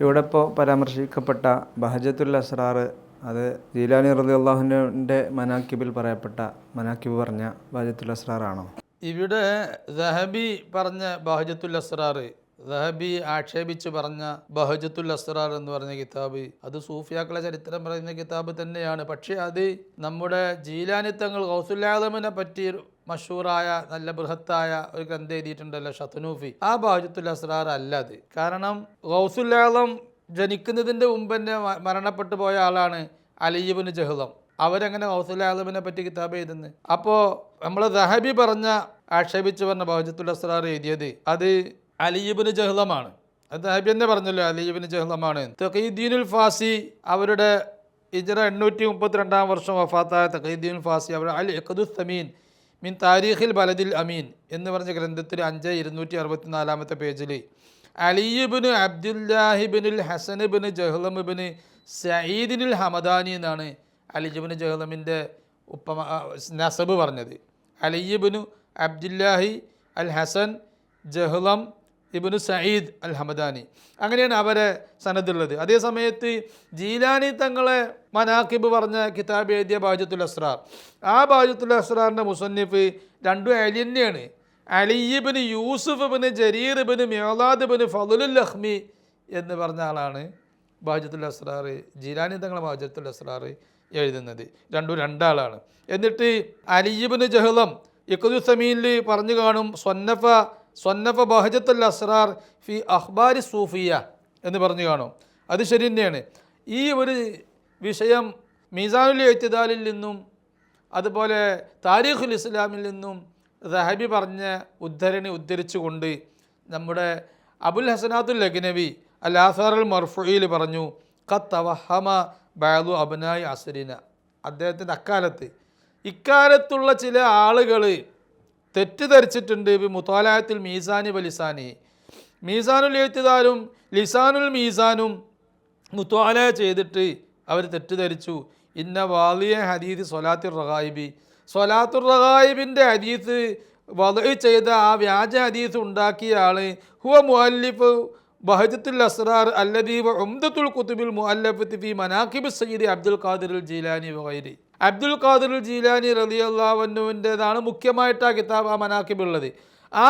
ഇവിടെ ഇപ്പോൾ പരാമർശിക്കപ്പെട്ട ബഹജത്തുൽ അസ്രാർ അത് ജീലാനി റതി അള്ളാഹുവിന്റെ മനാക്കിബിൽ പറയപ്പെട്ട മനാക്കിബ് പറഞ്ഞ ബഹജത്തുൽ അസ്രാറാണോ? ഇവിടെ ദഹബി പറഞ്ഞ ബഹജത്തുൽ അസ്രാർ ദഹബി ആക്ഷേപിച്ച് പറഞ്ഞ ബഹജത്തുൽ അസ്രാർ എന്ന് പറഞ്ഞ കിതാബ് അത് സൂഫിയാക്കളെ ചരിത്രം പറയുന്ന കിതാബ് തന്നെയാണ്. പക്ഷേ അത് നമ്മുടെ ജീലാനിത്തങ്ങൾ ഗൗസുല്ലാദമിനെ പറ്റി മഷൂറായ നല്ല ബൃഹത്തായ ഒരു ഗ്രന്ഥം എഴുതിയിട്ടുണ്ടല്ലോ ഷത്തുനൂഫി ആ ബാജത്തുൽ അസ്രാർ അല്ല അത്. കാരണം ഗൗസുല്ലാളം ജനിക്കുന്നതിന്റെ മുമ്പ് തന്നെ മരണപ്പെട്ടു പോയ ആളാണ് അലിയുബിന് ജഹ്ലം. അവരങ്ങനെ ഗൗസുൽ ആലമിനെ പറ്റി കിതാബ് എഴുതുന്നത് അപ്പോൾ നമ്മൾ ദഹബി പറഞ്ഞ ആക്ഷേപിച്ച് പറഞ്ഞ ബഹജത്തുൽ അസ്രാർ എഴുതിയത് അത് അലിയുബിന് ജഹ്ലമാണ്. അത് ദഹബി തന്നെ പറഞ്ഞല്ലോ അലിയുബിന് ജഹ്ലമാണ്. തഖീദ്ദീനുൽ ഫാസി അവരുടെ ഇജറ എണ്ണൂറ്റി മുപ്പത്തിരണ്ടാം വർഷം വഫാത്തായ തഖീദ്ദീനുൽ ഫാസി അവർ അൽ ഇഖദുസ് സമീൻ മിൻ താരീഖിൽ ബലദിൽ അമീൻ എന്ന് പറഞ്ഞ ഗ്രന്ഥത്തിൽ അഞ്ച് ഇരുന്നൂറ്റി അറുപത്തി നാലാമത്തെ പേജിൽ അലിയുബിന് അബ്ദുല്ലാഹിബിനുൽ ഹസനുബിന് ജഹ്ലമുബിന് സയ്യിദിനുൽ ഹമദാനി എന്നാണ് അലിജുബിന് ജഹ്ലമിന്റെ ഉപ്പ നസബ് പറഞ്ഞത്. അലിയുബിനു അബ്ദുല്ലാഹി അൽ ഹസൻ ജഹ്ലം ഇബിനു സയ്യിദ് അൽ ഹമദാനി അങ്ങനെയാണ് അവരെ സനദുള്ളത് അതേ സമയത്ത് ജീലാനി തങ്ങളെ മനാക്കിബ് പറഞ്ഞ കിതാബ് എഴുതിയ ബാജത്തുൽ അസ്രാർ. ആ ബാജത്തുൽ അസ്രാറിന്റെ മുസന്നിഫ് രണ്ടും അലി തന്നെയാണ്. അലിയിബിന് യൂസുഫ് ബിന് ജരീർ ബിന് മേലാദ് ബിന് ഫതുലുൽ ലഹ്മി എന്ന് പറഞ്ഞ ആളാണ് ബാജത്തുൽ അസ്രാർ ജീലാനി തങ്ങളെ ബാജത്തുൽ അസ്രാർ എഴുതുന്നത്. രണ്ടും രണ്ടാളാണ്. എന്നിട്ട് അലിയിബിന് ജഹ്ലം ഇക്കുദുസമീനിൽ സമീനിൽ പറഞ്ഞു കാണും സ്വന്നഫ സ്വന്നഫ ബഹജത്തുൽ അസ്രാർ ഫി അഖ്ബാരി സൂഫിയ എന്ന് പറഞ്ഞു കാണും. അത് ശരി തന്നെയാണ്. ഈ ഒരു വിഷയം മീസാനുൽ എഴുത്തിദാലിൽ നിന്നും അതുപോലെ താരീഖുൽ ഇസ്ലാമിൽ നിന്നും റഹബി പറഞ്ഞ ഉദ്ധരണി ഉദ്ധരിച്ചുകൊണ്ട് നമ്മുടെ അബുൽ ഹസനാത്തുൽ ലഗ്നവി അൽ ആസാറുൽ മർഫുയിൽ പറഞ്ഞു ഖത്തവഹമ ബാദു അബനായി അസരിന. അദ്ദേഹത്തിന്റെ അക്കാലത്ത് ഇക്കാലത്തുള്ള ചില ആളുകൾ തെറ്റിദ്ധരിച്ചിട്ടുണ്ട് ബി മുത്താലായത്തിൽ മീസാനി ബലിസാനി മീസാനുൽ എഴുത്തുകാരും ലിസാനുൽ മീസാനും മുത്താല ചെയ്തിട്ട് അവർ തെറ്റിദ്ധരിച്ചു. ഇന്ന വാലിയ ഹദീദ് സൊലാത്തുർ റഹായിബി. സൊലാത്തുർ റഹായിബിന്റെ ഹദീസ് വധ ചെയ്ത ആ വ്യാജ ഹദീസ് ഉണ്ടാക്കിയ ആൾ ഹുവ മുഅല്ലിഫ് ബഹജത്തുൽ അസ്റാർ അല്ലദീബ് ഉംദത്തുൽ കുത്തുബിൽ മുഅല്ലഫത്തി ഫി മനാഖിബ് സയ്യിദ് അബ്ദുൽ ഖാദിർ ജീലാനി വഗൈരി അബ്ദുൽ ഖാദിർ ജീലാനി റളിയല്ലാഹുവിന്റെതാണ് മുഖ്യമായിട്ട് ആ കിതാബ് ആ മനാക്കിബുള്ളത് ആ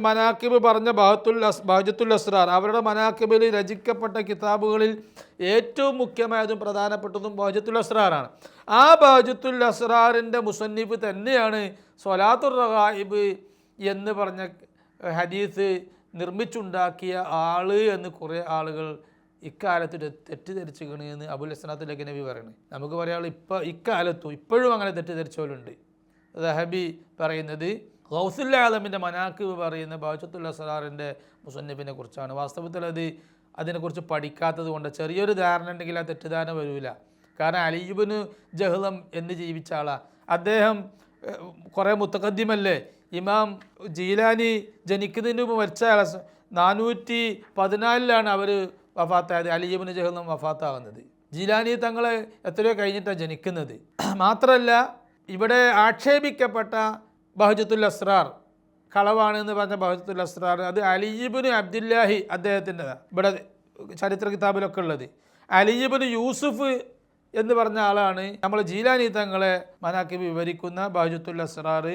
മനാക്കിബ് പറഞ്ഞ ബാഹത്തുൽ അസ് ബഹജത്തുൽ അസ്രാർ അവരുടെ മനാക്കിബിൽ രചിക്കപ്പെട്ട കിതാബുകളിൽ ഏറ്റവും മുഖ്യമായതും പ്രധാനപ്പെട്ടതും ബഹജത്തുൽ അസ്രാറാണ്. ആ ബഹജത്തുൽ അസ്രാറിന്റെ മുസന്നിഫ് തന്നെയാണ് സൊലാത്തുർ റഹായിബ് എന്ന് പറഞ്ഞ ഹദീസ് നിർമ്മിച്ചുണ്ടാക്കിയ ആൾ എന്ന് കുറേ ആളുകൾ ഇക്കാലത്ത് തെ- തെറ്റിദ്ധരിച്ചിക്കണ് എന്ന് അബുൽ ഹസനാത്ത് ലഖ് നബി പറയുന്നത് നമുക്ക് പറയാനുള്ള ഇപ്പോൾ ഇക്കാലത്തും ഇപ്പോഴും അങ്ങനെ തെറ്റിദ്ധരിച്ചവരുണ്ട്. ദഹബി പറയുന്നത് ഗൗസുല്ല ആലമിന്റെ മനാക്കിബ് പറയുന്ന ബാജത്തുല്ല സലാറിന്റെ മുസന്നിഫിനെ കുറിച്ചാണ്. വാസ്തവത്തിൽ അത് അതിനെക്കുറിച്ച് പഠിക്കാത്തത് കൊണ്ട് ചെറിയൊരു ധാരണ ഉണ്ടെങ്കിൽ ആ തെറ്റിദ്ധാരണ വരില്ല കാരണം അലീബിന് ജഹ്ലം എന്ന് ജീവിച്ച ആളാണ് അദ്ദേഹം കുറേ മുത്തഖദ്യമല്ലേ ഇമാം ജീലാനി ജനിക്കുന്നതിന് മുമ്പ് മരിച്ച ആളെ. നാനൂറ്റി പതിനാലിലാണ് അവർ വഫാത്തായത് അലിയബിന് ജഹലും വഫാത്താകുന്നത്. ജിലാനി തങ്ങളെ എത്രയോ കഴിഞ്ഞിട്ടാണ് ജനിക്കുന്നത്. മാത്രമല്ല ഇവിടെ ആക്ഷേപിക്കപ്പെട്ട ബഹജത്തുൽ അസ്രാർ കളവാണ് എന്ന് പറഞ്ഞ ബഹജത്തുൽ അസ്രാർ അത് അലിജിബിന് അബ്ദുല്ലാഹി അദ്ദേഹത്തിന്റെതാണ് ഇവിടെ ചരിത്ര കിതാബിലൊക്കെ ഉള്ളത്. അലിജിബിന് യൂസുഫ് എന്ന് പറഞ്ഞ ആളാണ് നമ്മൾ ജീലാനി തങ്ങളെ മനാക്കി വിവരിക്കുന്ന ബഹജത്തുൽ അസ്രാർ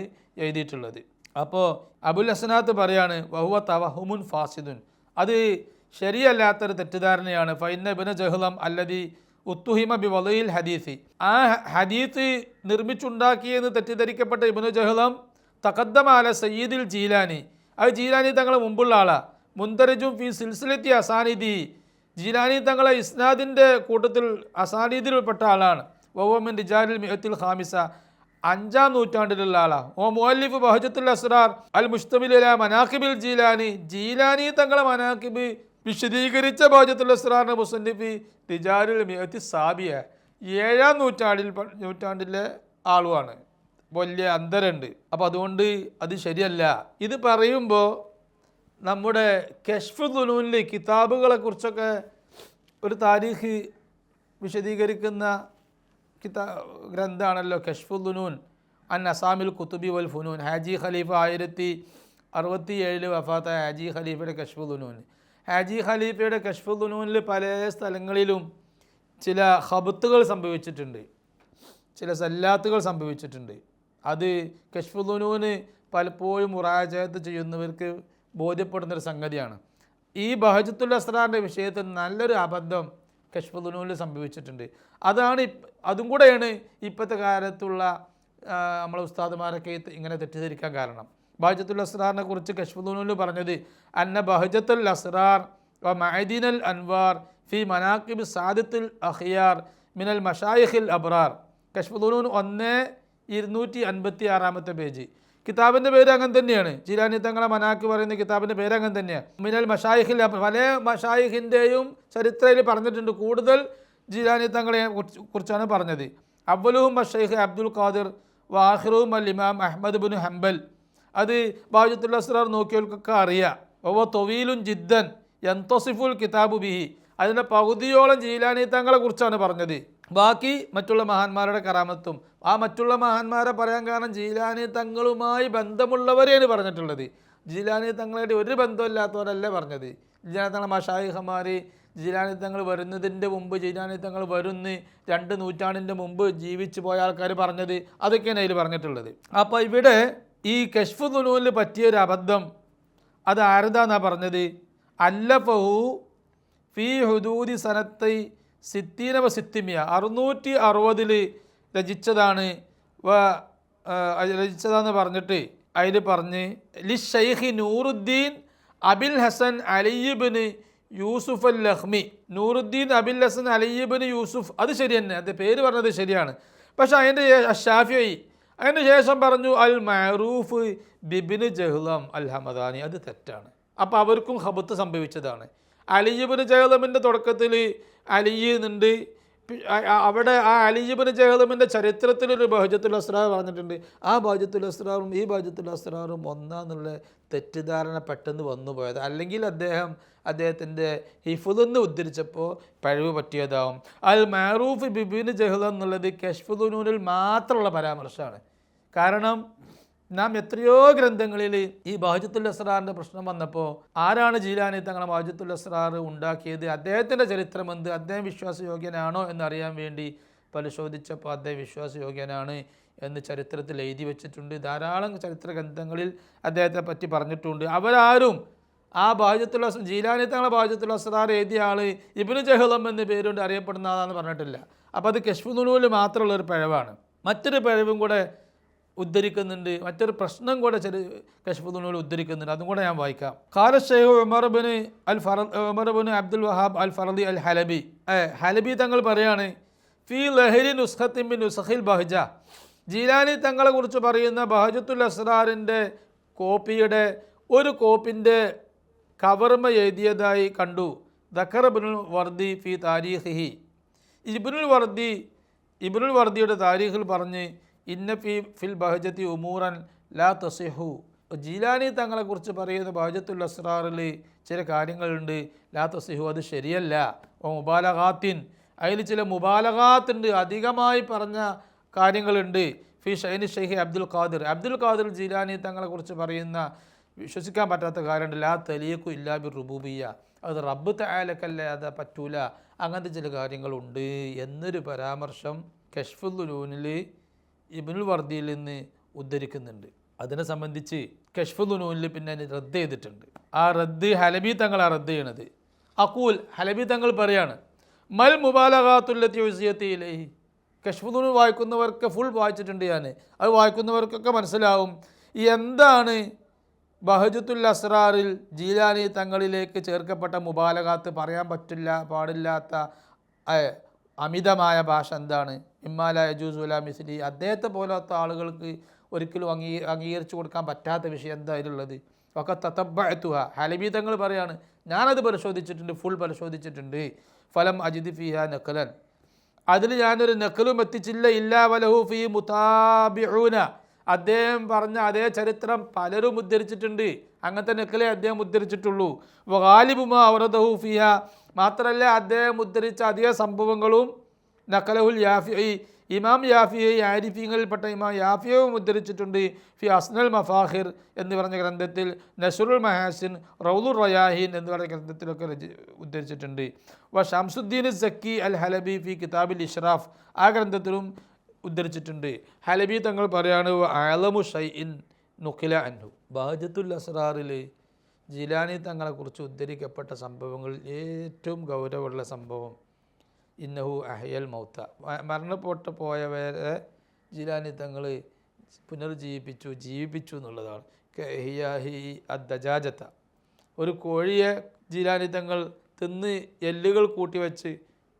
എഴുതിയിട്ടുള്ളത്. അപ്പോൾ അബുൽ ഹസനാത്ത് പറയാണ് വഹുവ തവഹുമുൻ ഫാസിദുൻ. അത് ശരിയല്ലാത്തൊരു തെറ്റിദ്ധാരണയാണ്. ഫൈന ബിന ജഹ്ലം അല്ലതി ഉത്തുഹിമ ബി വലയിൽ ഹദീസി. ആ ഹദീസ് നിർമ്മിച്ചുണ്ടാക്കിയെന്ന് തെറ്റിദ്ധരിക്കപ്പെട്ട ഇബിനു ജഹ്ലം തഖദ്ദമാല സയ്യിദുൽ ജീലാനി. അത് ജീലാനി തങ്ങളെ മുമ്പുള്ള ആളാ. മുന്തരജും ഫി സിൽസിലെത്തി അസാനിദി. ജീലാനി തങ്ങളെ ഇസ്നാദിന്റെ കൂട്ടത്തിൽ അസാനിദിൽപ്പെട്ട ആളാണ്. വവോമിൻ റിജാലിൽ മിഹത്തിൽ ഖാമിസ. അഞ്ചാം നൂറ്റാണ്ടിലുള്ള ആളാണ് ഓ മുഅല്ലിഫ് ബഹജത്തുൽ അസ്റാർ അൽ മുസ്തമില മനാഖിബിൽ ജീലാനി. ജീലാനി തങ്ങളെ മനാഖിബ് വിശദീകരിച്ച ബഹജത്തുൽ അസ്റാറിന്റെ മുസന്നിഫി റിജാലുൽ മിഹത്തി സാബിയ ഏഴാം നൂറ്റാണ്ടിൽ നൂറ്റാണ്ടിലെ ആളുമാണ് വലിയ അന്തരുണ്ട്. അപ്പോൾ അതുകൊണ്ട് അത് ശരിയല്ല. ഇത് പറയുമ്പോൾ നമ്മുടെ കഷ്ഫ് ദുലൂനിൽ കിതാബുകളെ കുറിച്ചൊക്കെ ഒരു താരീഖ് വിശദീകരിക്കുന്ന കിതാ ഗ്രന്ഥമാണല്ലോ കഷ്ഫുദ്ദുനൂൻ അൻ അസാമിൽ കുത്തുബി വൽ ഫുനൂൻ. ഹാജി ഖലീഫ ആയിരത്തി അറുപത്തി ഏഴിൽ വഫാത്ത ഹാജി ഖലീഫയുടെ കഷ്ഫുദ്ദുനൂൻ ഹാജി ഖലീഫയുടെ കഷ്ഫുദ്ദുനൂനിൽ പല സ്ഥലങ്ങളിലും ചില ഹബത്തുകൾ സംഭവിച്ചിട്ടുണ്ട്. ചില സല്ലാത്തുകൾ സംഭവിച്ചിട്ടുണ്ട്. അത് കഷ്ഫുദ്ദുനൂന് പലപ്പോഴും മുറാജത്ത് ചെയ്യുന്നവർക്ക് ബോധ്യപ്പെടുന്നൊരു സംഗതിയാണ്. ഈ ബഹജത്തുൽ അസ്രാറിന്റെ വിഷയത്തിൽ നല്ലൊരു അബദ്ധം കഷ്ഫുദ്ദുനൂനിൽ സംഭവിച്ചിട്ടുണ്ട്. അതാണ് അതും കൂടെയാണ് ഇപ്പോഴത്തെ കാലത്തുള്ള നമ്മളെ ഉസ്താദുമാരൊക്കെ ഇങ്ങനെ തെറ്റിദ്ധരിക്കാൻ കാരണം. ബഹജത്തുൽ അസ്റാറിനെ കുറിച്ച് കഷ്ഫുദ്ദൂനിൽ പറഞ്ഞത് അന്ന ബഹജത്തുൽ അസ്റാർ വ മഅദീനൽ അൻവാർ ഫി മനാക്കിബ് സാദത്തുൽ അഹിയാർ മിനൽ മഷായിഖിൽ അബ്രാർ കശ്മദൂനൂൻ ഒന്ന് ഇരുന്നൂറ്റി അൻപത്തി ആറാമത്തെ പേജ്. കിതാബിന്റെ പേര് അങ്ങനെ തന്നെയാണ്. ജിലാനി തങ്ങളെ മനാക്ക് പറയുന്ന കിതാബിന്റെ പേര് അങ്ങനെ തന്നെയാണ്. മിനൽ മഷായിഖിൽ. പല മഷായിഖിന്റെയും ചരിത്രയിൽ പറഞ്ഞിട്ടുണ്ട്. കൂടുതൽ ജിലാനി തങ്ങളെ കുറിച്ച് കുറിച്ചാണ് പറഞ്ഞത്. അവലുഹും മഷൈഖ് അബ്ദുൽ ഖാദിർ വാഹിറും അൽ ഇമാം അഹമ്മദ് ബിൻ ഹംബൽ അത് ബാജത്തുൽ അസ്രാർ നോക്കിയവർക്കൊക്കെ അറിയാം. ഓ തൊവീലും ജിദ്ദൻ എന്തൊസിഫുൽ കിതാബു ബിഹി. അതിന്റെ പകുതിയോളം ജീലാനി തങ്ങളെ കുറിച്ചാണ് പറഞ്ഞത്. ബാക്കി മറ്റുള്ള മഹാന്മാരുടെ കറാമത്തും. ആ മറ്റുള്ള മഹാന്മാരെ പറയാൻ കാരണം ജീലാനി തങ്ങളുമായി ബന്ധമുള്ളവരെയാണ് പറഞ്ഞിട്ടുള്ളത്. ജീലാനി തങ്ങളായിട്ട് ഒരു ബന്ധമില്ലാത്തവരല്ല പറഞ്ഞത്. ജീലാനി തങ്ങൾ മഷായിഹമാര് ജീലാനി തങ്ങൾ വരുന്നതിന്റെ മുമ്പ് ജീലാനി തങ്ങൾ വരുന്ന് രണ്ട് നൂറ്റാണ്ടിന്റെ മുമ്പ് ജീവിച്ചു പോയ ആൾക്കാർ പറഞ്ഞത് അതൊക്കെയാണ് അതിൽ പറഞ്ഞിട്ടുള്ളത്. അപ്പോൾ ഇവിടെ ഈ കശ്ഫു ദുനൂലിൽ പറ്റിയൊരു അബദ്ധം. അത് ആരതാന്നാ പറഞ്ഞത്? അല്ലഫഹു ഫി ഹുദൂദി സനത്തൈ സിത്തീനവ സിത്തിമിയ. അറുന്നൂറ്റി അറുപതിൽ രചിച്ചതാണ്. വ രചിച്ചതാന്ന് പറഞ്ഞിട്ട് അതിൽ പറഞ്ഞ് ലി ഷെയ്ഖി നൂറുദ്ദീൻ അബിൽ ഹസൻ അലിയിബിന് യൂസുഫ് അൽ ലഹ്മി നൂറുദ്ദീൻ അബിൽ ഹസൻ അലിയിബിന് യൂസുഫ്. അത് ശരി തന്നെ അത് പേര് പറഞ്ഞത് ശരിയാണ്. പക്ഷെ അതിന്റെ ഷാഫി അതിന് ശേഷം പറഞ്ഞു അൽ മഅറൂഫ് ബിബിന് ജഹ്ലം അൽ ഹമദാനി. അത് തെറ്റാണ്. അപ്പോൾ അവർക്കും ഹബത്ത് സംഭവിച്ചതാണ്. അലിജിബിന് ജഹ്ലമിന്റെ തുടക്കത്തിൽ അലിയുന്നുണ്ട് അവിടെ ആ അലിജിബിന് ജഹലമിന്റെ ചരിത്രത്തിലൊരു ബഹജത്തുൽ അസ്രാർ പറഞ്ഞിട്ടുണ്ട്. ആ ബഹജത്തുൽ അസ്രാറും ഈ ബഹജത്തുൽ അസ്രാറും ഒന്നാന്നുള്ള തെറ്റിദ്ധാരണ പെട്ടെന്ന് വന്നു പോയത്. അല്ലെങ്കിൽ അദ്ദേഹം അദ്ദേഹത്തിന്റെ ഹിഫുദെന്ന് ഉദ്ധരിച്ചപ്പോൾ പഴിവ് പറ്റിയതാവും. അൽ മാറൂഫ് ബിബിന് ജഹ്ല എന്നുള്ളത് കഷ്ഫുദുനൂനിൽ മാത്രമുള്ള പരാമർശമാണ്. കാരണം നാം എത്രയോ ഗ്രന്ഥങ്ങളിൽ ഈ ബാജത്തുൽ അസ്രാറിന്റെ പ്രശ്നം വന്നപ്പോൾ ആരാണ് ജീലാനി തങ്ങളെ ബാജത്തുൽ അസ്രാർ ഉണ്ടാക്കിയത്? അദ്ദേഹത്തിന്റെ ചരിത്രം എന്ത്? അദ്ദേഹം വിശ്വാസയോഗ്യനാണോ എന്നറിയാൻ വേണ്ടി പരിശോധിച്ചപ്പോൾ അദ്ദേഹം വിശ്വാസയോഗ്യനാണ് എന്ന് ചരിത്രത്തിൽ എഴുതി വെച്ചിട്ടുണ്ട്. ധാരാളം ചരിത്ര ഗ്രന്ഥങ്ങളിൽ അദ്ദേഹത്തെ പറ്റി പറഞ്ഞിട്ടുണ്ട്. അവരാരും ആ ബാജത്തുൽ അസ് ജീലാനി തങ്ങളെ ബാജത്തുൽ അസ്രാർ എഴുതിയ ആൾ ഇബിന് ജഹലം എന്ന പേരുകൊണ്ട് അറിയപ്പെടുന്നതാണെന്ന് പറഞ്ഞിട്ടില്ല. അപ്പോൾ അത് കശ്ഫുനൂൽ മാത്രമുള്ള ഒരു പിഴവാണ്. മറ്റൊരു പിഴവും കൂടെ ഉദ്ധരിക്കുന്നുണ്ട്. മറ്റൊരു പ്രശ്നം കൂടെ ചെറു കശ്ഫുദ്ദീനോട് ഉദ്ധരിക്കുന്നുണ്ട്. അതും കൂടെ ഞാൻ വായിക്കാം. ഖാല ഷെയ്ഖ് ഉമർ ബിൻ അൽ Farah Umar bin Abdul Wahab al Faradi al Halabi. Halabi തങ്ങൾ പറയാണ് ഫി ലഹരി നുസ്ഖത്തിൻ ബിൻ നുസഖിൽ ബഹജ. ജീലാനി തങ്ങളെ കുറിച്ച് പറയുന്ന ബഹജത്തുൽ അസ്രാറിന്റെ കോപ്പിയുടെ ഒരു കോപ്പിന്റെ കവർമ എഴുതിയതായി കണ്ടു. ദക്കർ ബിനുൽ വർദി ഫി താരീഖിഹി. ഇബിനുൽ വർദി ഇബിനുൽ വർദിയുടെ താരീഖിൽ പറഞ്ഞ് ഇന്ന ഫി ഫിൽ ബഹജത്തി ഉമൂറൻ ലാ തസിഹു. ജീലാനി തങ്ങളെക്കുറിച്ച് പറയുന്ന ബഹജത്തുൽ അസ്രാറിൽ ചില കാര്യങ്ങളുണ്ട്. ലാ തസിഹു അത് ശരിയല്ല. ഓ മുബാലഗാത്തിൻ. അതിൽ ചില മുബാലഗാത്തുണ്ട് അധികമായി പറഞ്ഞ കാര്യങ്ങളുണ്ട്. ഫി ഷൈനി ഷെയ്ഹി Abdul Qadir. Abdul Qadir Jilani തങ്ങളെക്കുറിച്ച് പറയുന്ന വിശ്വസിക്കാൻ പറ്റാത്ത കാര്യമുണ്ട്. ലാ തലീഖു ഇല്ലാ ബി റുബൂബിയ അത് റബ്ബ് തയാലക്കല്ലാതെ പറ്റൂല. അങ്ങനത്തെ ചില കാര്യങ്ങളുണ്ട്. എന്നൊരു പരാമർശം കഷ്ഫുദ്ദുലൂനിൽ ഇബിനുൽ വർദിയിൽ നിന്ന് ഉദ്ധരിക്കുന്നുണ്ട്. അതിനെ സംബന്ധിച്ച് കഷ്ഫുദ്ദുലൂനിൽ പിന്നെ റദ്ദ് ചെയ്തിട്ടുണ്ട്. ആ റദ്ദ് ഹലബി തങ്ങളാണ് റദ്ദ് ചെയ്യണത്. അക്കൂൽ ഹലബി തങ്ങൾ പറയാണ് മൽ മുബാലകാത്തുല്ലത്തി ഒസിയത്തിയിലേ കഷ്ഫുദൂൻ വായിക്കുന്നവർക്ക് ഫുൾ വായിച്ചിട്ടുണ്ട് ഞാൻ അത് വായിക്കുന്നവർക്കൊക്കെ മനസ്സിലാവും എന്താണ് ബഹജത്തുൽ അസ്രാറിൽ ജീലാനി തങ്ങളിലേക്ക് ചേർക്കപ്പെട്ട മുബാലകാത്ത് പറയാൻ പറ്റില്ല പാടില്ലാത്ത അമിതമായ ഭാഷ എന്താണ്? ഇമ്മാല യജൂസുല മിസ്ലി. അദ്ദേഹത്തെ പോലത്തെ ആളുകൾക്ക് ഒരിക്കലും അംഗീ അംഗീകരിച്ചു കൊടുക്കാൻ പറ്റാത്ത വിഷയം എന്താ ഇതിലുള്ളത് ഒക്കെ തത്തബത്തുഹ ഹലബി തങ്ങൾ പറയാണ് ഞാനത് പരിശോധിച്ചിട്ടുണ്ട് ഫുൾ പരിശോധിച്ചിട്ടുണ്ട്. ഫലം അജിദ് ഫിഹ നക്കലൻ അതിൽ ഞാനൊരു നക്കലും എത്തിച്ചില്ല. ഇല്ലാ വലഹു ഫി മുതാബിഊന. അദ്ദേഹം പറഞ്ഞ അതേ ചരിത്രം പലരും ഉദ്ധരിച്ചിട്ടുണ്ട്. അങ്ങനത്തെ നക്കലേ അദ്ദേഹം ഉദ്ധരിച്ചിട്ടുള്ളൂ. വാലിബുമ അവറദഹു ഫിഹ. മാത്രമല്ല അദ്ദേഹം ഉദ്ധരിച്ച അധിക സംഭവങ്ങളും നക്കലഹുൽ യാഫി ഇമാം യാഫിയെ ആരിഫീങ്ങളിൽപ്പെട്ട ഇമാം യാഫിയവും ഉദ്ധരിച്ചിട്ടുണ്ട് ഫി അസ്നൽ മഫാഹിർ എന്ന് പറഞ്ഞ ഗ്രന്ഥത്തിൽ നസുറുൽ മഹാസിൻ റൗദുർ റയാഹിൻ എന്ന് പറഞ്ഞ ഗ്രന്ഥത്തിലൊക്കെ രചി- ഉദ്ധരിച്ചിട്ടുണ്ട്. വ ഷംസുദ്ദീൻ സക്കി അൽ ഹലബി ഫി കിതാബിൽ ഇഷ്റാഫ് ആ ഗ്രന്ഥത്തിലും ഉദ്ധരിച്ചിട്ടുണ്ട്. ഹലബി തങ്ങൾ പറയാണ് അലമു ഷൈഇൻ നുഖില അൻഹു. ബാജത്തുൽ അസ്റാറിൽ ജിലാനി തങ്ങളെക്കുറിച്ച് ഉദ്ധരിക്കപ്പെട്ട സംഭവങ്ങളിൽ ഏറ്റവും ഗൗരവമുള്ള സംഭവം. ഇന്നഹു അഹയൽ മൗത്ത. മരണപ്പെട്ടു പോയവരെ ജിലാനി തങ്ങൾ പുനർജീവിപ്പിച്ചു ജീവിപ്പിച്ചു എന്നുള്ളതാണ്. കഹിയാഹി അദ്ദജാജത്ത ഒരു കോഴിയെ ജിലാനി തങ്ങൾ തിന്ന് എല്ലുകൾ കൂട്ടിവെച്ച്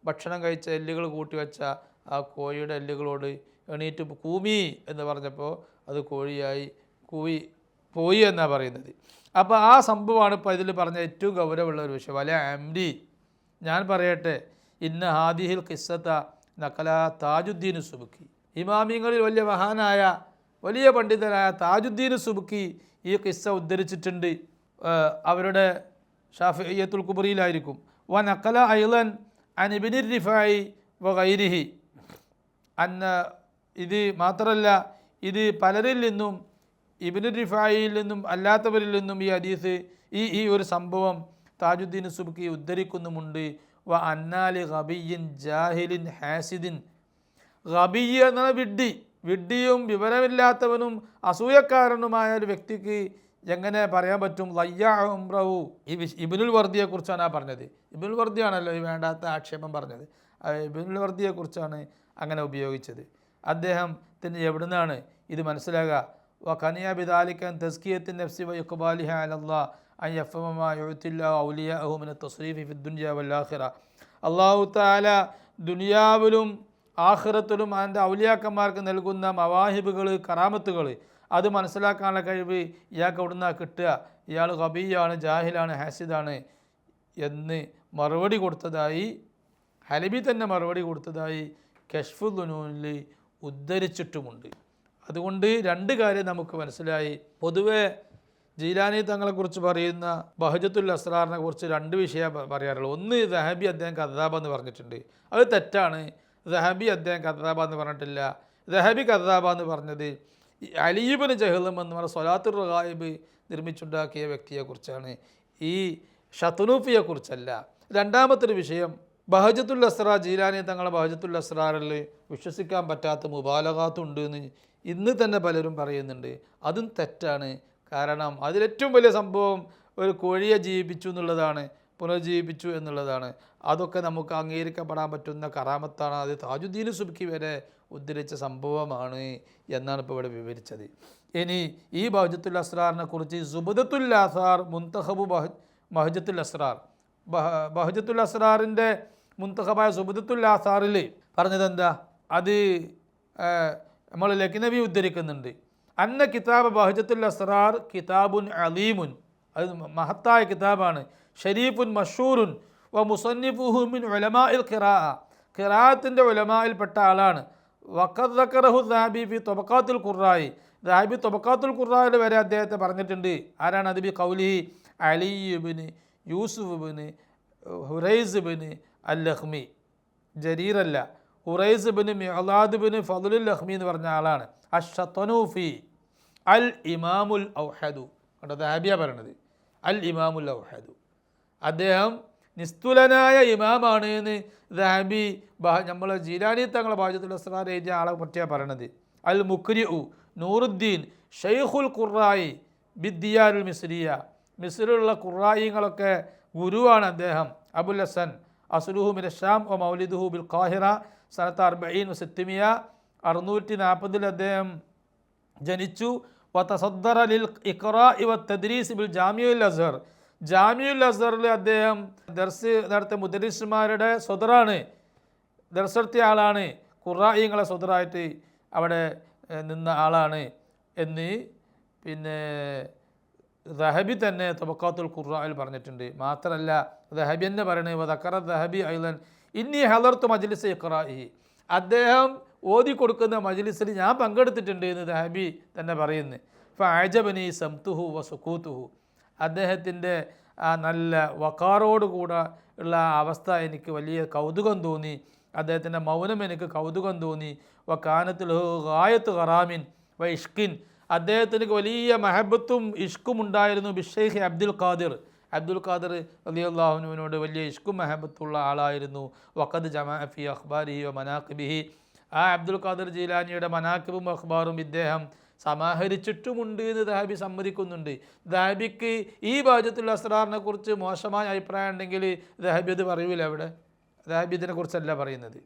ഭക്ഷണം കഴിച്ച എല്ലുകൾ കൂട്ടിവെച്ച ആ കോഴിയുടെ എല്ലുകളോട് എണീറ്റ് കൂമി എന്ന് പറഞ്ഞപ്പോൾ അത് കോഴിയായി കൂവി പോയി എന്നാണ് പറയുന്നത്. അപ്പോൾ ആ സംഭവമാണ് ഇപ്പോൾ ഇതിൽ പറഞ്ഞ ഏറ്റവും ഗൗരവമുള്ള ഒരു വിഷയം. വല ആംഡി ഞാൻ പറയട്ടെ ഇന്ന ഹാദിഹിൽ കിസ്സത്ത നക്കല താജുദ്ദീൻ സുബുക്കി. ഇമാമിങ്ങളിൽ വലിയ മഹാനായ വലിയ പണ്ഡിതനായ താജുദ്ദീൻ സുബുക്കി ഈ ഖിസ്സ ഉദ്ധരിച്ചിട്ടുണ്ട്. അവരുടെ ഷാഫിയത്തുൽ കുബറിയിലായിരിക്കും വ നക്കല ഐലൻ അനിബിനിർ റിഫായി വ ഗൈരിഹി. അന്ന ഇത് മാത്രമല്ല ഇത് പലരിൽ നിന്നും ഇബിനു റിഫായിൽ നിന്നും അല്ലാത്തവരിൽ നിന്നും ഈ ഹദീസ് ഈ ഈ ഒരു സംഭവം താജുദ്ദീൻ സുബുക്കി ഉദ്ധരിക്കുന്നുമുണ്ട്. വ അന്നാലി ഗബിയിൻ ജാഹിലിൻ ഹാസിദിൻ. ഗബിയ എന്ന വിഡ്ഢി വിഡ്ഢിയും വിവരമില്ലാത്തവനും അസൂയക്കാരനുമായ ഒരു വ്യക്തിക്ക് എങ്ങനെ പറയാൻ പറ്റും? ലയ്യാ ഉംറഹു. ഈ ഇബിനുൽ വർദിയെക്കുറിച്ചാണ് ആ പറഞ്ഞത്. ഇബിനുൽ വർദിയാണല്ലോ ഈ വേണ്ടാത്ത ആക്ഷേപം പറഞ്ഞത്. ഇബിനുൽ വർദിയെക്കുറിച്ചാണ് അങ്ങനെ ഉപയോഗിച്ചത്. അദ്ദേഹത്തിന് എവിടുന്നാണ് ഇത് മനസ്സിലാകുക വ കനിയ ബിദാലിക്കൻ തസ്കിയത്തിൻ നഫ്സി വ ഇഖ്ബാലിഹ അലല്ലാ അൻ യഫമ യുത്തില്ല ഔലിയ മിന തസ്രീഫി ഫി ദുനിയ വൽ ആഖിറ അല്ലാഹു തആല ദുനിയാവിലും ആഹ്റത്തിലും അതിന്റെ ഔലിയാക്കന്മാർക്ക് നൽകുന്ന മവാഹിബുകൾ കറാമത്തുകൾ അത് മനസ്സിലാക്കാനുള്ള കഴിവ് ഇയാൾക്ക് അവിടുന്ന് കിട്ടുക. ഇയാൾ ഹബീയാണ് ജാഹിലാണ് ഹാസിദാണ് എന്ന് മറുപടി കൊടുത്തതായി ഹലബി തന്നെ മറുപടി കൊടുത്തതായി കഷ്ഫുദ്നൂനിൽ ഉദ്ധരിച്ചിട്ടുമുണ്ട്. അതുകൊണ്ട് രണ്ട് കാര്യം നമുക്ക് മനസ്സിലായി. പൊതുവെ ജീലാനി തങ്ങളെക്കുറിച്ച് പറയുന്ന ബഹജത്തുൽ അസ്രാറിനെ കുറിച്ച് രണ്ട് വിഷയം പറയാറുള്ളൂ. ഒന്ന് ദഹബി അദ്ദേഹം കഥതാബ് എന്ന് പറഞ്ഞിട്ടുണ്ട്. അത് തെറ്റാണ്. ദഹബി അദ്ദേഹം കഥാബ എന്ന് പറഞ്ഞിട്ടില്ല. ദഹബി കഥാബ എന്ന് പറഞ്ഞത് അലീബിന് ജഹ്ലം എന്ന് പറഞ്ഞ സൊലാത്തുർ റഹായിബ് നിർമ്മിച്ചുണ്ടാക്കിയ വ്യക്തിയെക്കുറിച്ചാണ്. ഈ ഷത്തുനൂഫിയെക്കുറിച്ചല്ല രണ്ടാമത്തൊരു വിഷയം ബഹജത്തുൽ അസ്ര ജീലാനി തങ്ങളെ ബഹജത്തുൽ അസ്രാറിൽ വിശ്വസിക്കാൻ പറ്റാത്ത മുബാലകാത്തുണ്ട് എന്ന് ഇന്ന് തന്നെ പലരും പറയുന്നുണ്ട്. അതും തെറ്റാണ്. കാരണം അതിലേറ്റവും വലിയ സംഭവം ഒരു കോഴിയെ ജീവിപ്പിച്ചു എന്നുള്ളതാണ് പുനർജീവിപ്പിച്ചു എന്നുള്ളതാണ്. അതൊക്കെ നമുക്ക് അംഗീകരിക്കപ്പെടാൻ പറ്റുന്ന കറാമത്താണ്. അത് താജുദ്ദീൻ സുബ്ക്കി വരെ ഉദ്ധരിച്ച സംഭവമാണ് എന്നാണ് ഇപ്പോൾ ഇവിടെ വിവരിച്ചത്. ഇനി ഈ ബഹജത്തുൽ അസ്രാറിനെ കുറിച്ച് സുബദത്തുൽ അസാർ മുന്തഹബു ബഹ ബഹജത്തുൽ അസ്രാർ. ബഹ ബഹജത്തുൽ അസ്രാറിന്റെ മുന്തഹബായ സുബദത്തുൽ അസാറിൽ പറഞ്ഞത് എന്താ അത് നമ്മൾ ലഖ്നവി ഉദ്ധരിക്കുന്നുണ്ട്. അന്ന കിതാബ് ബഹജത്തുൽ അസ്രാർ കിതാബുൻ അലീമുൻ. അത് മഹത്തായ കിതാബാണ്. ഷരീഫുൻ മഷൂറുൻ. വ മുസന്നിഫുഹുമിൻ ഉലമാ ഇൽ ഖിറാ. ഖിറാത്തിന്റെ ഉലമായിൽപ്പെട്ട ആളാണ്. വക്കറഹു ദാബി ഫി തൊബക്കാത്തുൽ ഖുറായി ദാബി തൊബക്കാത്തുൽ ഖുറായി വരെ അദ്ദേഹത്തെ പറഞ്ഞിട്ടുണ്ട്. ആരാണ് അത് ബി കൗലി? അലിബിന് ഹുറൈസ് ബിന് അൽ ലഹ്മി ജരീറല്ല. ഹുറൈസ് ബിന് മിഹ്ലാദ് ബിന് ഫതുലുൽ ലഹ്മി എന്ന് പറഞ്ഞ ആളാണ്. അഷത്തനൂഫി അൽ ഇമാമുൽ ഔഹദു. കണ്ടോ? ദാബിയ പറയണത്. അൽ ഇമാമുൽ ഔഹദു. അദ്ദേഹം നിസ്തുലനായ ഇമാമാണ് എന്ന് ദാബി നമ്മൾ ജീലാനി തങ്ങളെ ബാജത്തുൽ അസ്രാർ എഴുതിയ ആളെ പറ്റിയാണ് പറയണത്. അൽ മുക്രി ഉ നൂറുദ്ദീൻ ഷെയ്ഖുൽ ഖുറായി ബിദ്ദിയാരുൽ മിസ്രിയ. മിസ്രിലുള്ള ഖുറായിങ്ങളൊക്കെ ഗുരുവാണ് അദ്ദേഹം. അബുൽ ഹസൻ അസുലുഹു മിരഷാം ഒ മൗലിദുഹു ബിൽ ഖാഹിറ സനത്ത് അർബീൻ സിത്തിമിയ അറുന്നൂറ്റി നാൽപ്പതിൽ അദ്ദേഹം ജനിച്ചു. വതസദ്ദറ ലിൽ ഇഖ്റാ വ തദ്രീസ് ബിൽ ജാമിയുൽ അസ്ഹർ ജാമിയുൽ അസറിൽ അദ്ദേഹം ദർസ് നടത്തിയ മുദരിസുമാരുടെ സ്വതറാണ്. ദർശർത്തിയ ആളാണ്. ഖുറായിങ്ങളെ സ്വതറായിട്ട് അവിടെ നിന്ന ആളാണ് എന്ന് പിന്നെ ദഹബി തന്നെ തബക്കാത്തുൽ ഖുറായിൽ പറഞ്ഞിട്ടുണ്ട്. മാത്രമല്ല ദഹബി തന്നെ പറയണേ വദക്കറ ദഹബി ഐലൻ ഇന്നി ഹലർത്തു മജ്ലിസ് ഇഖ്റായി അദ്ദേഹം ഓതി കൊടുക്കുന്ന മജ്ലിസിൽ ഞാൻ പങ്കെടുത്തിട്ടുണ്ട് എന്ന് ദഹബി തന്നെ പറയുന്നു. ഇപ്പം ആജബനി സംതുഹു വ സുക്കൂത്തുഹു അദ്ദേഹത്തിന്റെ ആ നല്ല വക്കാറോട് കൂടെ ഉള്ള അവസ്ഥ എനിക്ക് വലിയ കൗതുകം തോന്നി. അദ്ദേഹത്തിന്റെ മൗനം എനിക്ക് കൗതുകം തോന്നി. വ കാനത്തിൽ ഗായത്ത് ഖറാമിൻ വ ഇഷ്കിൻ. അദ്ദേഹത്തിന് വലിയ മഹബത്തും ഇഷ്കും ഉണ്ടായിരുന്നു ബിഷേഖ് അബ്ദുൽ ഖാദിർ. അബ്ദുൽ ഖാദിർ അലിയുല്ലാഹുനുവിനോട് വലിയ ഇഷ്കും മെഹബത്തുള്ള ആളായിരുന്നു. വഖദ് ജമാഫി അഖ്ബാരിഹി വ മനാഖിബിഹി. ആ അബ്ദുൽ ഖാദർ ജീലാനിയുടെ മനാക്കിബും അഖ്ബാറും ഇദ്ദേഹം സമാഹരിച്ചിട്ടുമുണ്ട് എന്ന് ദാബി സമ്മതിക്കുന്നുണ്ട്. ദാബിക്ക് ഈ ബാജത്തുൽ അസ്രാറിനെ കുറിച്ച് മോശമായ അഭിപ്രായം ഉണ്ടെങ്കിൽ ദാബി അത് പറയൂല അവിടെ. ദാബി ഇതിനെ കുറിച്ചല്ല പറയുന്നത്.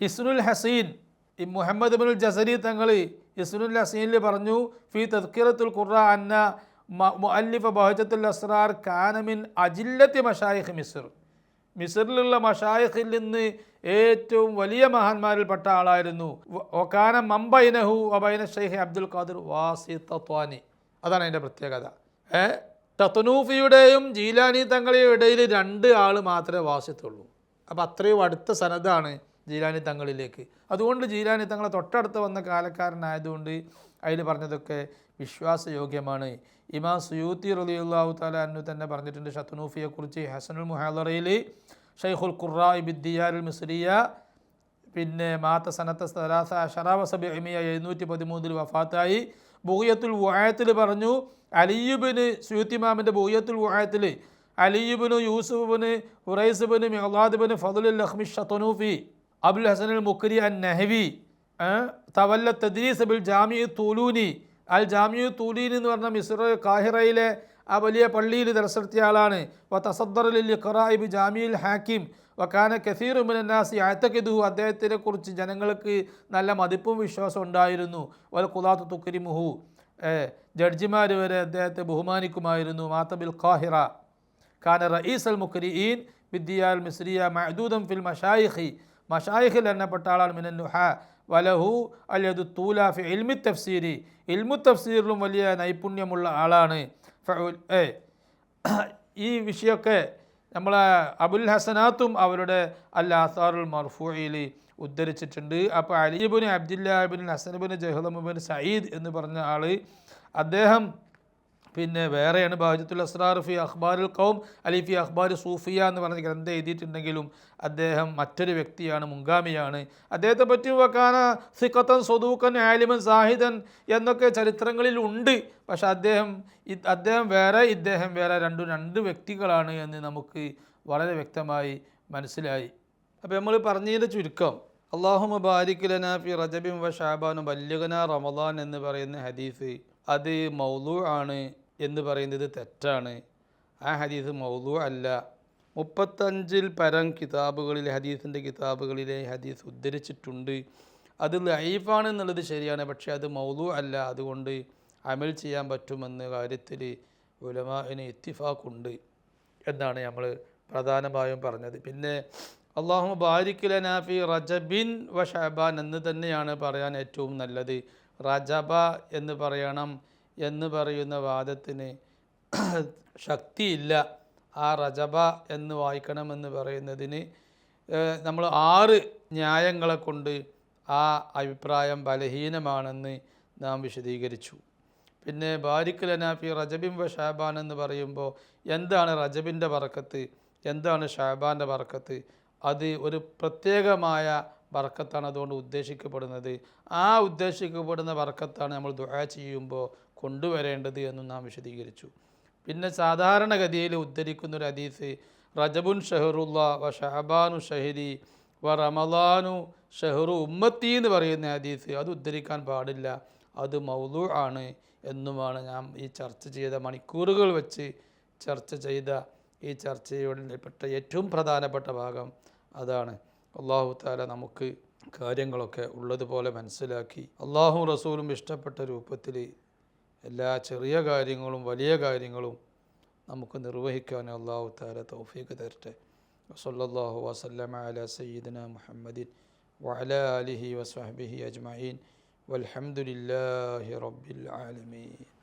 ഹിസ്നുൽ ഹസീൻ ഈ മുഹമ്മദ് ബിനുൽ ജസരി തങ്ങൾ ഹിസ്നുൽ ഹസീനിൽ പറഞ്ഞു ഫി തദ്ക്കിറത്തുൽ ഖുറ അന്ന മുഅല്ലിഫ ബഹജത്തുൽ അസ്രാർ കാനമിൻ അജില്ലത്തി മഷായിഖ് മിസ്ർ. മിസറിലുള്ള മഷായഖിൽ നിന്ന് ഏറ്റവും വലിയ മഹാന്മാരിൽപ്പെട്ട ആളായിരുന്നു. ഒക്കാന മമ്പൈനഹു അബൈന ഷെയ്ഖ് അബ്ദുൽ ഖാദിർ വാസി തത്വാനി. അതാണ് അതിന്റെ പ്രത്യേകത. ഏ തത്തനൂഫിയുടെയും ജീലാനി തങ്ങളുടെയും ഇടയിൽ രണ്ട് ആൾ മാത്രമേ വാസിത്തുള്ളൂ. അപ്പോൾ അത്രയും അടുത്ത സനതാണ് ജീലാനി തങ്ങളിലേക്ക്. അതുകൊണ്ട് ജീലാനി തങ്ങളെ തൊട്ടടുത്ത് വന്ന കാലക്കാരനായതുകൊണ്ട് അതിൽ പറഞ്ഞതൊക്കെ വിശ്വാസയോഗ്യമാണ്. ഇമാം സുയൂത്തി റലിയുള്ളാഹു താല അന്നു തന്നെ പറഞ്ഞിട്ടുണ്ട് ഷത്തുനൂഫിയെക്കുറിച്ച് ഹസനുൽ മുഹാലറയിൽ ഷെയ്ഖുൽ ഖുറാ ബിദ്ദിയാരുൽ മിസ്രിയ പിന്നെ മാത്ത സനത്ത സലാസ ഷറാവസബി എമിയ എഴുന്നൂറ്റി പതിമൂന്നിൽ വഫാത്തായി. ബുഹയത്തുൽ വുഹായത്തിൽ പറഞ്ഞു അലിയുബിന് സുയൂത്തിമാമിന്റെ ബുഹയത്തുൽ വുഹായത്തിൽ അലിയുബിന് യൂസുഫിന് ഹുറൈസുബിന് മെഹ്ലാദിബിന് ഫതുൽ ലഹ്മി ഷത്തുനൂഫി അബുൽ ഹസനുൽ മുക്കരി അൻ നെഹവി തവല്ല തദ്രീസ് അബുൽ ജാമി തൂലൂനി. അൽ ജാമിയു തൂലീൻ എന്ന് പറഞ്ഞ മിസ്ര കാഹിറയിലെ ആ വലിയ പള്ളിയിൽ ദർശനത്തിയ ആളാണ്. വ തസദ്ദറലി ഖറായിബ് ജാമിയിൽ ഹാക്കിം. വക്കാന കസീർ മിനന്നാസി അയത്തക്കിദുഹു അദ്ദേഹത്തിനെ കുറിച്ച് ജനങ്ങൾക്ക് നല്ല മതിപ്പും വിശ്വാസവും ഉണ്ടായിരുന്നു. വൽ കുലാത്തു തുക്കരിമുഹു ജഡ്ജിമാർ വരെ അദ്ദേഹത്തെ ബഹുമാനിക്കുമായിരുന്നു. മാത്തബിൽ ഖാഹിറ. കാന റഈസ് അൽ മുക്രിഈൻ ബിദ്ദിയാൽ മിസ്രിയ മഹദൂദം ഫിൽ മഷായിഖി. മഷായിഖിൽ എണ്ണപ്പെട്ട ആളാണ് മിനൻ നുഹ. വലഹു അല്ലത് തൂലാഫി ഇൽമി തഫ്സീരി. ഇൽമു തഫ്സീറിലും വലിയ നൈപുണ്യമുള്ള ആളാണ്. ഈ വിഷയമൊക്കെ നമ്മളെ അബുൽ ഹസനാത്തും അവരുടെ അൽ അസാറുൽ മർഫൂയിൽ ഉദ്ധരിച്ചിട്ടുണ്ട്. അപ്പോൾ അലിബിൻ അബ്ദുല്ലാബിൻ ഹസനബിൻ ജഹ്ലമുബിൻ സയ്യിദ് എന്ന് പറഞ്ഞ ആൾ അദ്ദേഹം പിന്നെ വേറെയാണ് ബാജിത്തുൽ അസ്രാർ ഫി അഖ്ബാരുൽ കൗം അലി ഫി അഖ്ബാർ സൂഫിയ എന്ന് പറഞ്ഞ ഗ്രന്ഥം എഴുതിയിട്ടുണ്ടെങ്കിലും അദ്ദേഹം മറ്റൊരു വ്യക്തിയാണ് മുങ്കാമിയാണ് അദ്ദേഹത്തെ പറ്റി വെക്കാന സിഖത്തൻ സ്വദൂക്കൻ ആലിമൻ സാഹിദൻ എന്നൊക്കെ ചരിത്രങ്ങളിൽ ഉണ്ട്. പക്ഷെ അദ്ദേഹം അദ്ദേഹം വേറെ ഇദ്ദേഹം വേറെ രണ്ടും രണ്ട് വ്യക്തികളാണ് എന്ന് നമുക്ക് വളരെ വ്യക്തമായി മനസ്സിലായി. അപ്പോൾ നമ്മൾ പറഞ്ഞതിന്റെ ചുരുക്കം. അള്ളാഹു ബാരിക്കുലന ഫി റജബിം വ ഷാബാനും ബല്യഗന റമദാൻ എന്ന് പറയുന്ന ഹദീസ് അത് മൗലു ആണ്. എന്ന് പറയുന്നത് തെറ്റാണ്. ആ ഹദീസ് മൗതു അല്ല. മുപ്പത്തഞ്ചിൽ പരം കിതാബുകളിൽ ഹദീസിന്റെ കിതാബുകളിലെ ഹദീസ് ഉദ്ധരിച്ചിട്ടുണ്ട്. അത് ലൈഫാണ് എന്നുള്ളത് ശരിയാണ് പക്ഷേ അത് മൗതു അല്ല. അതുകൊണ്ട് അമൽ ചെയ്യാൻ പറ്റുമെന്ന കാര്യത്തിൽ ഉലമാന് ഇത്തിഫാക്കുണ്ട് എന്നാണ് നമ്മൾ പ്രധാനമായും പറഞ്ഞത്. പിന്നെ അള്ളാഹു ബാരിക്കുലനാഫി റജബിൻ വ ഷഹബാൻ എന്ന് തന്നെയാണ് പറയാൻ ഏറ്റവും നല്ലത്. റജബ എന്ന് പറയണം എന്ന് പറയുന്ന വാദത്തിന് ശക്തിയില്ല. ആ റജബ എന്ന് വായിക്കണമെന്ന് പറയുന്നതിന് നമ്മൾ ആറ് ന്യായങ്ങളെ കൊണ്ട് ആ അഭിപ്രായം ബലഹീനമാണെന്ന് നാം വിശദീകരിച്ചു. പിന്നെ ബാരിക്കൽ അനാഫി റജബിൻ വ ഷാബാൻ എന്ന് പറയുമ്പോൾ എന്താണ് റജബിന്റെ വറക്കത്ത്? എന്താണ് ഷാബാന്റെ വറക്കത്ത്? അത് ഒരു പ്രത്യേകമായ ബർക്കത്താണ് അതുകൊണ്ട് ഉദ്ദേശിക്കപ്പെടുന്നത്. ആ ഉദ്ദേശിക്കപ്പെടുന്ന ബർക്കത്താണ് നമ്മൾ ദുആ ചെയ്യുമ്പോൾ കൊണ്ടുവരേണ്ടത് എന്നും നാം വിശദീകരിച്ചു. പിന്നെ സാധാരണഗതിയിൽ ഉദ്ധരിക്കുന്ന ഒരു ഹദീസ് റജബുൻ ഷെഹറുല്ല വ ഷഹബാനു ഷഹരി വ റമദാനു ഷെഹറു ഉമ്മത്തി എന്ന് പറയുന്ന ഹദീസ് അത് ഉദ്ധരിക്കാൻ പാടില്ല. അത് മൗലു ആണ് എന്നുമാണ് ഞാൻ ഈ ചർച്ച ചെയ്ത മണിക്കൂറുകൾ വെച്ച് ചർച്ച ചെയ്ത ഈ ചർച്ചയോടെപ്പെട്ട ഏറ്റവും പ്രധാനപ്പെട്ട ഭാഗം അതാണ്. അള്ളാഹു താല നമുക്ക് കാര്യങ്ങളൊക്കെ ഉള്ളതുപോലെ മനസ്സിലാക്കി. അള്ളാഹു റസൂലും ഇഷ്ടപ്പെട്ട രൂപത്തിൽ എല്ലാ ചെറിയ കാര്യങ്ങളും വലിയ കാര്യങ്ങളും നമുക്ക് നിർവഹിക്കാൻ അള്ളാഹു താല തൗഫീഖ് തരട്ടെ. വസല്ലാഹു വസല്ലമ അല സയ്യിദന മുഹമ്മദിൻ വഅല അലിഹി വസ്വഹബിഹി അജ്മഈൻ. വൽഹംദുലില്ലാഹി റബ്ബിൽ ആലമീൻ.